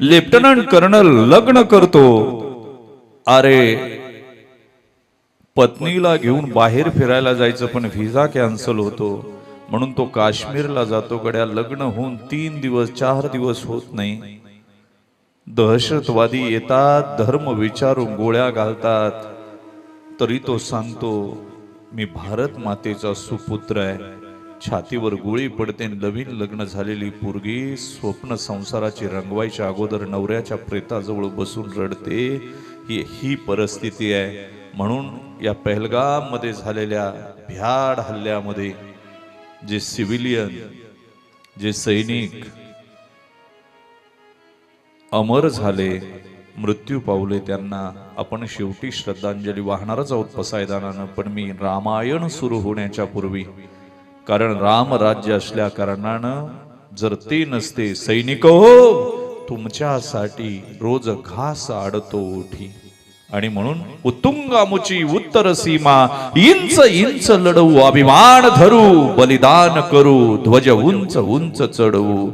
Lieutenant colonel लग्न करतो. अरे पत्नीला घेऊन बाहेर फिरायला जायचं पण व्हिसा कॅन्सल होतो. म्हणून तो काश्मीरला जातो. गड्या लग्न होऊन तीन दिवस चार दिवस होत नाही. दहशतवादी येतात धर्म विचारून गोळ्या घालतात. तरी तो सांगतो मी भारत मातेचा सुपुत्र आहे. छातीवर गोळी पडते आणि नवीन लग्न झालेली पोरगी स्वप्न संसाराची रंगवायच्या अगोदर नवऱ्याच्या प्रेताजवळ बसून रडते. ही ही परिस्थिती आहे. म्हणून या पहलगाममध्ये झालेल्या भ्याड हल्ल्यामध्ये जे सिव्हिलियन जे सैनिक अमर झाले मृत्यू पावले त्यांना आपण शेवटी श्रद्धांजली वाहणारच आहोत पसायदानानं. पण मी रामायण सुरू होण्याच्या पूर्वी कारण राम राज्य असल्या कारणानं जर ते नसते सैनिक हो तुमच्यासाठी रोज घास आडतो ओठी आणि म्हणून उत्तुंगामुची उत्तर सीमा इंच इंच लढवू अभिमान धरू बलिदान करू ध्वज उंच उंच चढवू.